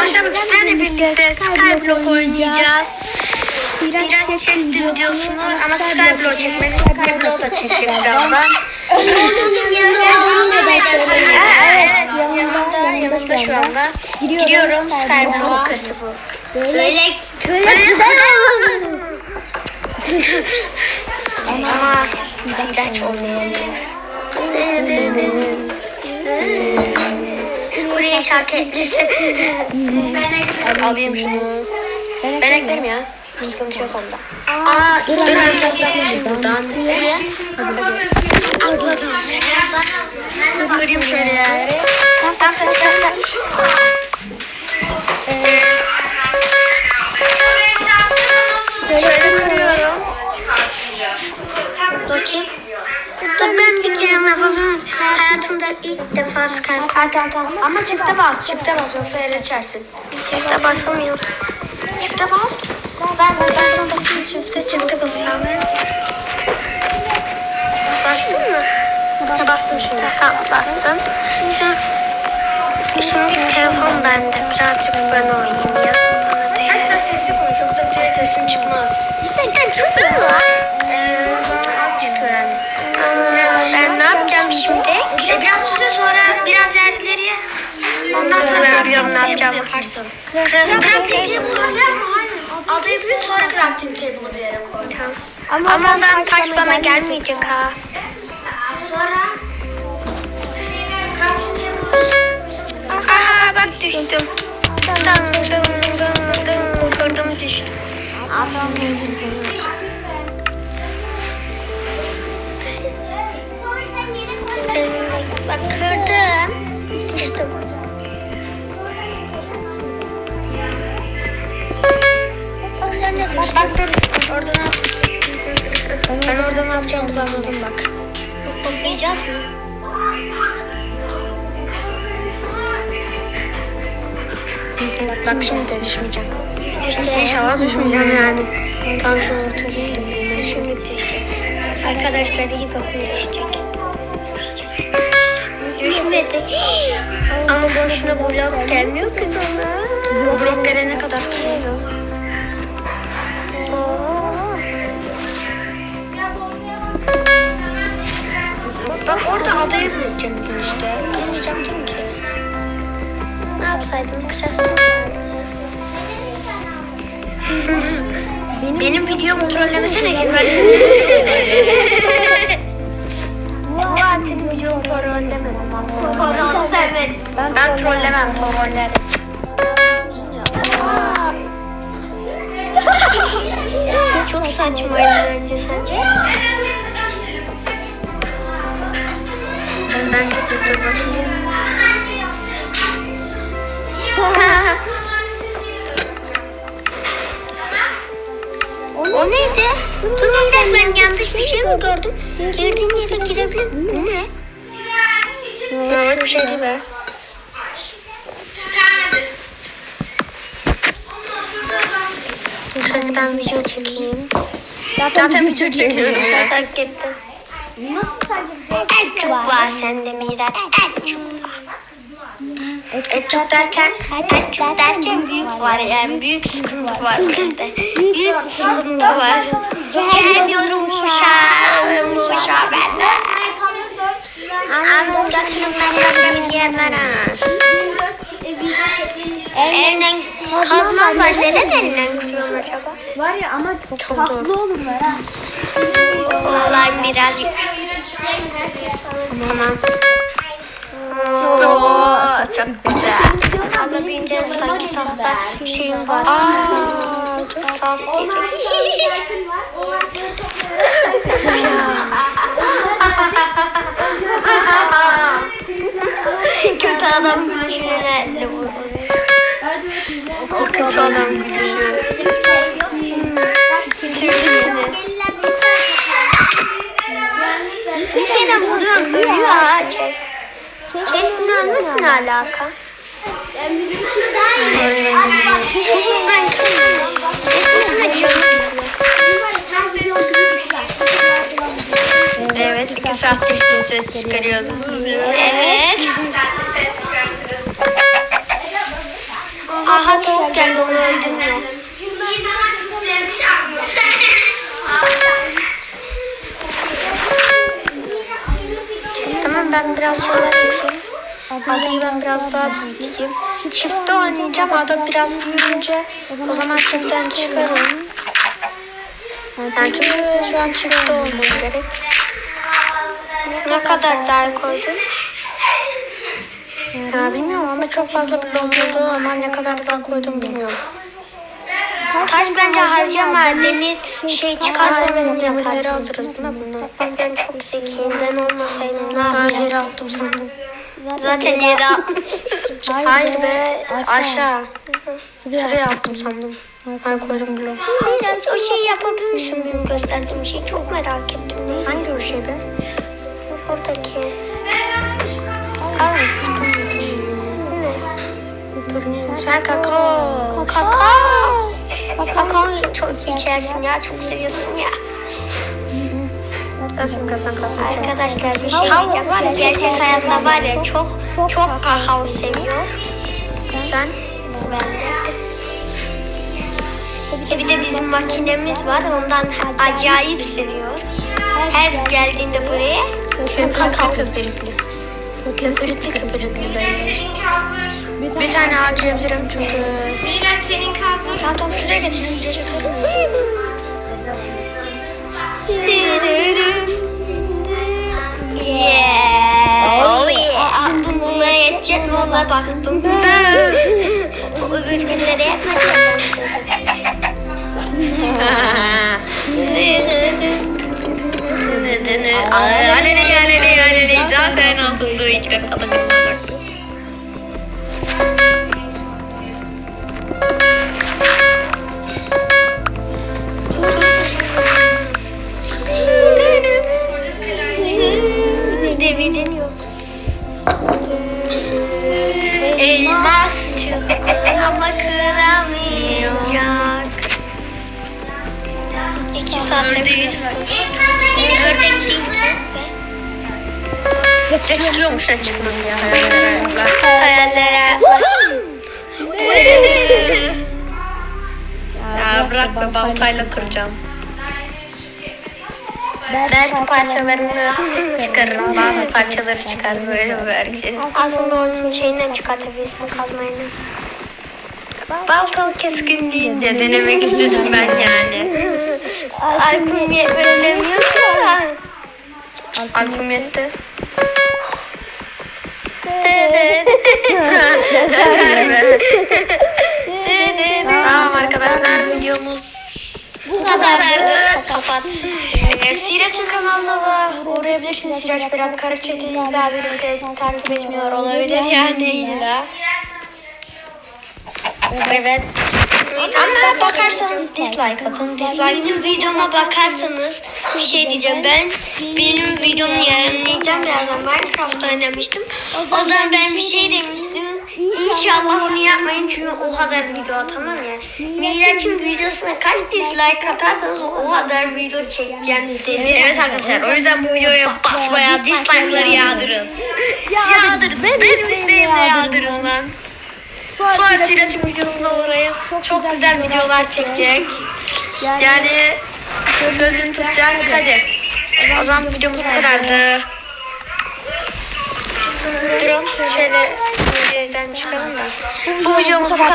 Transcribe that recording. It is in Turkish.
Akşam sizlerle birlikte Skyblock oynayacağız. Siraç çekti videosunu ama Skyblock çekmedi. Skyblock da çekecek birazdan. Evet, yanımda, yanımda şu anda. Giriyorum Skyblock katı bu. Böyle Ama Siraç olmayabilir. Buraya şarkı eklesin. Ben alayım şunu. Ben eklerim ya. Sıkıntı yok onda. Aa, dur ben uzaklaşayım buradan. Atladım. Kırayım şöyle yerleri. Tam sen çıkarsan. Şöyle kırıyorum. Bakayım. İlk defa Skype. Ha tamam tamam. Ama çifte bas. Çifte bas yoksa ele içersin. Çifte basamıyorum. Çifte bas. Ben ben sana basayım çifte. Çifte basıyorum. Bastın mı? Ha, bastım şimdi. Tamam bastım. Şimdi, şimdi telefon bende. Birazcık ben oynayayım. Yazın bana değil. Biraz sesli konuş. Yoksa bir kere sesin çıkmaz. Cidden çıkmıyor mu? Ee, az çıkıyor yani. Ben ne yapacağım Ondan sonra biliyorum ne yaparsın. Crafting table Adayı büyüt sonra crafting table'ı bir yere koy. Ama, Ama ondan taş bana gelmeyecek ha. Sonra Aha bak düştüm. Dın dın dın dın kırdım düştüm. Ee, Ben orada ne yapacağımızı anladım bak. Okuyacağız mı? Bak şimdi de düşmeyeceğim. İnşallah düşmeyeceğim yani. Tam şu ortadayım da ben şimdi düşeceğim. Arkadaşlar iyi bakın düşecek. Düşmedi. Ama boşuna blok gelmiyor ki sana. Blok gelene kadar kırıyorum. Adaya bırakacaktım işte. Kırmayacaktım ki. Ne yapsaydım kırasım geldi. Benim videomu trollemesene ki ben Dua senin videonu trollemedim. Trollemedim. Ben, ben trollemem, trollerim. Çok saçmaydı bence sence. De dur bakayım. o neydi? Dur Miraç ben yanlış bir şey mi gördüm? Girdiğin yere girebilir Bu ne? Evet bir şey değil be. Şöyle ben video çekeyim. Zaten video çekiyorum. Fark En çok var sende Miraç. En çok derken, en çok derken büyük var yani büyük sıkıntı var bende. Büyük sıkıntı var. Gelmiyorum bu uşağı, bu uşağı bende. Anam götürün beni başka bir yerlere. Elinden kazma var. Neden elinden kırıyorsun acaba? Var ya ama çok, Çok tatlı olurlar ha. Olay birazcık. Tamam. Oo, çok güzel. Alabileceğin sanki tahta şeyim var. Aa, çok saf dedik. Kötü adam gülüşüne bu? O kötü adam gülüşü. Chest'in ölmesi ne alaka? Gidiyor. Evet iki saattir siz ses çıkarıyordunuz. Evet. Aha tavuk geldi onu öldürme. Ben biraz şeyler yapayım. Adayı ben biraz daha büyüteyim. Çifte oynayacağım. Ada biraz büyüyünce o zaman çiftten çıkarım. Yani çünkü şu an çifte olmam gerek. Ne kadar daha koydun? Ya bilmiyorum ama çok fazla bloğum oldu ama ne kadar daha koydum bilmiyorum. Taş bence harcama demir şey çıkarsa benim demirleri alırız değil mi bunlar? Ben çok zekiyim ben olmasaydım ne yapacaktım? yere attım sandım. Zaten yere atmışım. Hayır be aşağı. Şuraya attım sandım. Ay koydum bloğu. Biraz o şeyi yapabilir misin benim gösterdiğim şeyi çok merak ettim. Ne? Hangi o şey be? Oradaki. Ne? Dur ne? Sen kakao. Kakao. Kakao çok içersin ya, çok seviyorsun ya. Arkadaşlar bir şey diyeceğim. Gerçek hayatta var ya çok çok kakao seviyor. Sen? Ben de. E bir de bizim makinemiz var. Ondan acayip seviyor. Her geldiğinde buraya kakao köpürüklü. Köpürüklü köpürüklü böyle. Seninki hazır. Bir tane harcayabilirim çünkü. Miraç seninki hazır. Tamam tamam şuraya getirin. Yeah. Oh yeah. Aklım bunlara yetecek mi ona baktım. Bu öbür günlere yetmedi. Alele alele alele zaten altında iki dakikada 2 saatte büyüdüm. Ördek değil. Ne çıkıyormuş ne çıkmadı ya hayallere. Hayallere. ya bırak be baltayla kıracağım. Belki parçalarını çıkarırım. Bazı parçaları çıkar böyle belki. Aslında onun şeyinden çıkartabilirsin kazmayla. Baltalı keskinliği de denemek istedim ben yani. Alkum yetmedi demiyorsun da. Alkum yetti. tamam arkadaşlar videomuz bu kadardı. Kapat. Ee, Siraç'ın kanalına da uğrayabilirsiniz. Siraç Berat Karaçetin illa birisi takip etmiyor olabilir yani illa. Evet. Ama bakarsanız dislike atın. Dislike. Benim videoma bakarsanız bir şey diyeceğim. Ben benim videomu yayınlayacağım birazdan. Minecraft oynamıştım. O zaman ben bir şey demiştim. İnşallah onu yapmayın çünkü o kadar video atamam yani. Miraç'ın videosuna kaç dislike atarsanız o kadar video çekeceğim dedi. Evet arkadaşlar o yüzden bu videoya basmaya dislike'ları yağdırın. Yağdırın. Benim isteğimle yağdırın lan. Sonra Siraç'ın videosuna uğrayın. Çok güzel videolar çekecek. Yani sözünü tutacak. Hadi. O zaman videomuz bu kadardı. Durun. Şöyle videodan çıkalım da. Bu videomuz bu kadar.